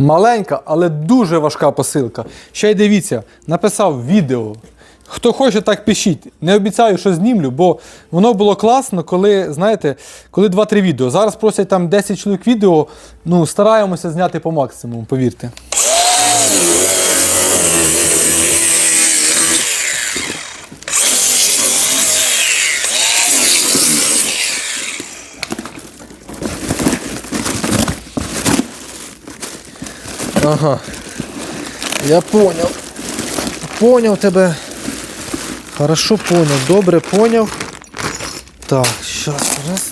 Маленька, але дуже важка посилка. Ще й дивіться, написав відео. Хто хоче, так пишіть. Не обіцяю, що знімлю, бо воно було класно, коли, знаєте, коли 2-3 відео. Зараз просять там 10 чоловік відео. Ну, стараємося зняти по максимуму, повірте. Ага. Я понял. Понял тебе. Хорошо понял. Добре понял. Так, сейчас раз.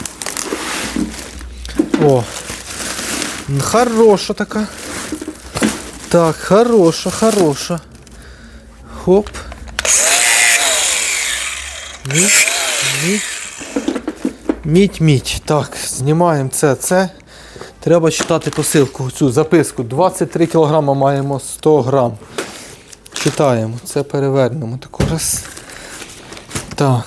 О. М, Хороша така. Так, хороша, хороша. Хоп. Мідь, мідь. Мідь, мідь. Так, знімаємо це, це. Треба читати посилку, цю записку. 23 кг маємо 100 грам. Читаємо, це перевернемо. Таку раз. Так.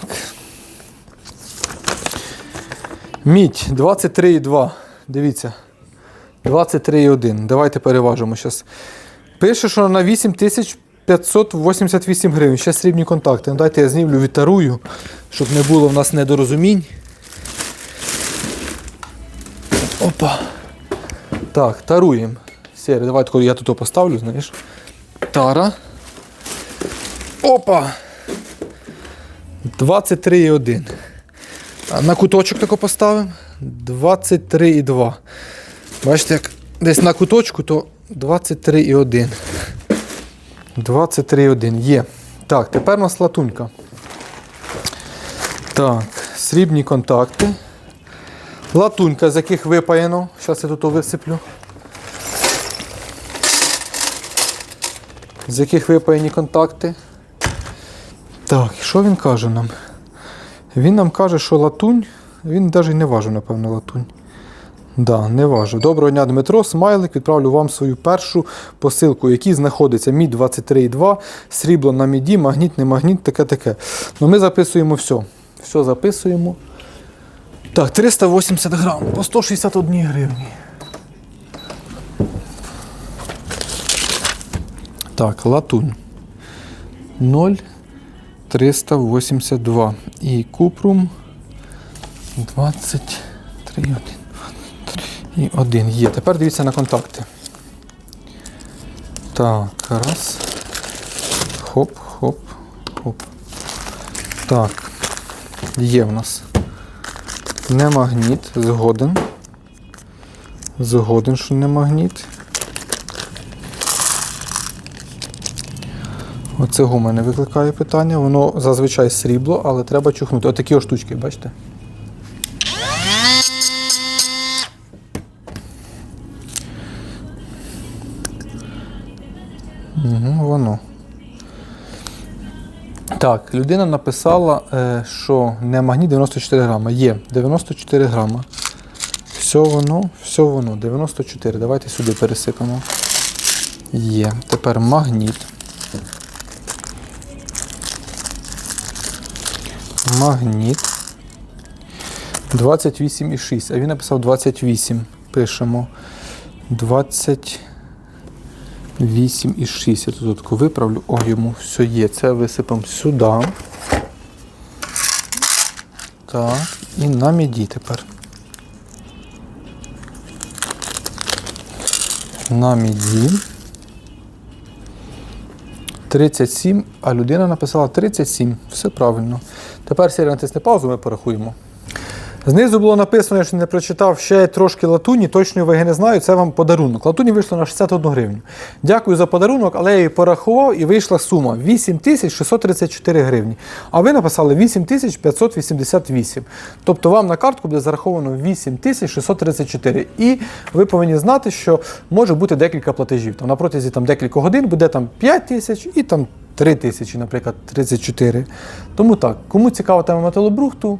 Мідь 23,2. Дивіться. 23,1. Давайте переважимо зараз. Пише, що на 8588 гривень. Ще срібні контакти. Ну, Дайте я знімлю, відтарую, щоб не було в нас недорозумінь. Опа. Так, таруємо. Сері, давай тако я тут поставлю, знаєш. Тара. Опа! 23,1. На куточок тако поставимо. 23,2. Бачите, як десь на куточку, то 23,1. 23,1 є. Так, тепер у нас латунька. Так, срібні контакти. Латунька, з яких випаяно. Зараз я тут висиплю. З яких випаяні контакти. Так, що він каже нам? Він нам каже, що латунь, він навіть не важив, напевно, латунь. Да, не важу. Доброго дня, Дмитро. Смайлик. Відправлю вам свою першу посилку, в якій знаходиться мід 23,2, срібло на міді, магніт, не магніт, таке таке. Ну ми записуємо все. Все записуємо. Так, 380 грам по 161 гривні. Так, латунь. 0,382. І купрум 23,1. І один є. Тепер дивіться на контакти. Так, раз. Хоп, хоп, хоп. Так. Є в нас. Не магніт, згоден. Згоден, що не магніт. Оце у мене викликає питання. Воно зазвичай срібло, але треба чухнути. Отакі ось штучки, бачите? Угу, воно. Так, людина написала, е, що не магніт 94 грама. Є 94 грама. Все воно, все воно, 94. Давайте сюди пересипемо. Є. Тепер магніт. Магніт. 28,6. А він написав 28. Пишемо. 28,6. Я тут виправлю. О, йому все є. Це висипемо сюди. Так. І на міді тепер. На міді. 37, а людина написала 37. Все правильно. Тепер Сірі натисне паузу, ми порахуємо. Знизу було написано, ще не прочитав, ще трошки латуні, точної ваги не знаю, це вам подарунок. Латуні вийшло на 61 гривню. Дякую за подарунок, але я її порахував і вийшла сума 8634 гривні. А ви написали 8588. Тобто вам на картку буде зараховано 8634. І ви повинні знати, що може бути декілька платежів. Там на протязі там, декілька годин буде там 5 тисяч і там 3 тисячі, наприклад, 34. Тому так, кому цікава тема металобрухту,